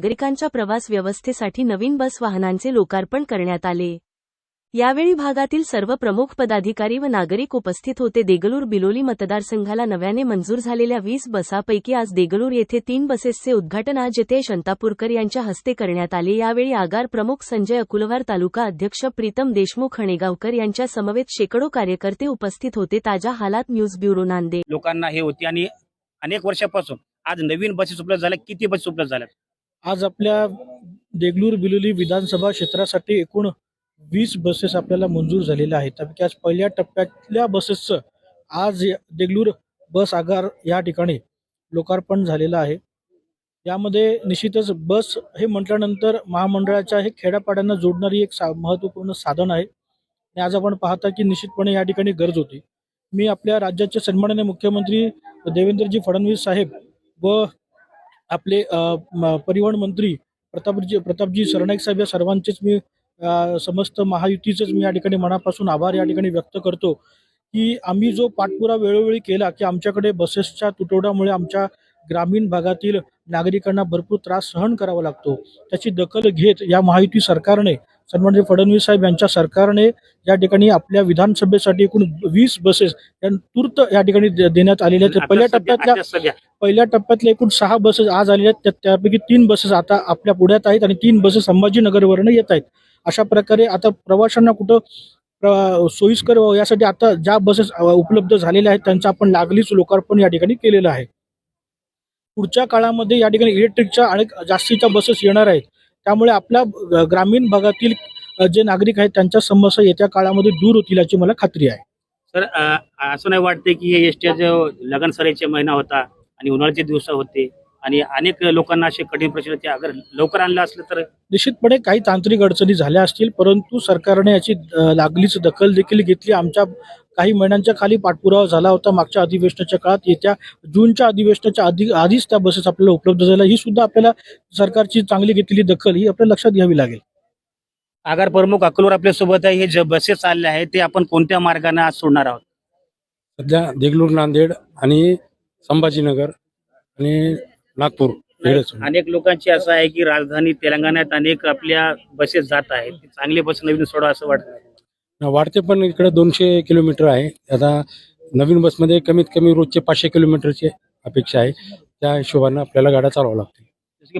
नागरिकांच्या प्रवास व्यवस्थेसाठी नवीन बस वाहनांचे लोकार्पण करण्यात आले. यावेळी भागातील सर्व प्रमुख पदाधिकारी व नागरिक उपस्थित होते. देगलूर बिलोली मतदारसंघाला नव्याने मंजूर झालेल्या वीस बसापैकी आज देगलूर येथे तीन बसेसचे उद्घाटन आज जितेश शंतापूरकर यांच्या हस्ते करण्यात आले. यावेळी आगार प्रमुख संजय अकुलवार तालुका अध्यक्ष प्रीतम देशमुख हणेगावकर यांच्या समवेत शेकडो कार्यकर्ते उपस्थित होते. ताज्या हालात न्यूज ब्युरो नांदेड. लोकांना हे होते आणि अनेक वर्षापासून आज नवीन बसेस उपलब्ध झाल्या किती बसेस उपलब्ध झाल्या आज आपल्या देगलूर बिलोली विधानसभा क्षेत्रासाठी एकूण वीस बसेस आपल्याला मंजूर झालेल्या आहेत. त्यापैकी आज पहिल्या टप्प्यातल्या बसेसचं आज देगलूर बस आगार या ठिकाणी लोकार्पण झालेलं आहे. यामध्ये निश्चितच बस हे म्हटल्यानंतर महामंडळाच्या हे खेड्यापाड्यांना जोडणारी एक सा महत्त्वपूर्ण साधन आहे. आणि आज आपण पाहता की निश्चितपणे या ठिकाणी गरज होती. मी आपल्या राज्याचे सन्माननीय मुख्यमंत्री देवेंद्रजी फडणवीस साहेब व आपले म- परिवहन मंत्री प्रतापजी प्रतापजी सरनाईक साहेब या सर्वांचेच मी समस्त महायुतीचेच मी या ठिकाणी मनापासून आभार या ठिकाणी व्यक्त करतो की आम्ही जो पाठपुरा वेळोवेळी केला की आमच्याकडे बसेसच्या तुटवड्यामुळे आमच्या ग्रामीण भागातील नागरिकांना भरपूर त्रास सहन करावा लागतो. त्याची दखल घेत या महायुती सरकारने सन्माननीय फडणवीस साहेब यांच्या सरकारने या ठिकाणी आपल्या विधानसभेसाठी एकूण वीस बसेस तूर्त या ठिकाणी देण्यात आलेल्या आहेत. पहिल्या टप्प्यातल्या पहिल्या टप्प्यातल्या एकूण सहा बसेस आज आलेल्या आहेत. त्या- त्यापैकी तीन बसेस आता आपल्या पुढ्यात आहेत आणि तीन बसेस संभाजीनगरवरनं येत आहेत. अशा प्रकारे आता प्रवाशांना कुठं सोयीस्कर व्हावं यासाठी आता ज्या बसेस उपलब्ध झालेल्या आहेत त्यांचं आपण लागलीच लोकार्पण या ठिकाणी केलेलं आहे. पुढच्या काळामध्ये या ठिकाणी इलेक्ट्रिकच्या अनेक जास्तीच्या बसेस येणार आहेत. त्यामुळे आपल्या ग्रामीण भागातील जे नागरिक आहेत त्यांच्या समस्या येत्या काळामध्ये दूर होतील याची मला खात्री आहे. तर असं नाही वाटते की हे एसटी लग्न सराईचे महिना होता आणि उन्हाळ्याचे दिवस होते. आणि अनेक लोकांना असे कठीण प्रश्न होते अगर लवकर आणलं असलं तर निश्चितपणे काही तांत्रिक अडचणी झाल्या असतील परंतु सरकारने याची लागलीच दखल देखील घेतली. आमच्या काही महिन्यांच्या खाली पाठपुरावा झाला होता मागच्या अधिवेशनाच्या काळात. येत्या जूनच्या अधिवेशनाच्या आधी आधीच त्या बसेस आपल्याला उपलब्ध झाल्या. ही सुद्धा आपल्याला सरकारची चांगली घेतलेली दखल ही आपल्याला लक्षात घ्यावी लागेल. आगार प्रमुख अकलूर आपल्यासोबत आहे. हे जे बसेस चालले आहेत ते आपण कोणत्या मार्गाने आज सोडणार आहोत? सध्या देगलूर नांदेड आणि संभाजीनगर आणि नागपूर अनेक लोकांची असं आहे की राजधानी तेलंगणात अनेक आपल्या बसेस जात आहेत. चांगले बस नवीन सोडा असं वाटतं. वाढते पण इकडे दोनशे किलोमीटर आहे. आता नवीन बसमध्ये कमीत कमी रोजचे पाचशे किलोमीटरची अपेक्षा आहे. त्या हिशोबानं आपल्याला गाड्या चालवावं लागतील. जसं की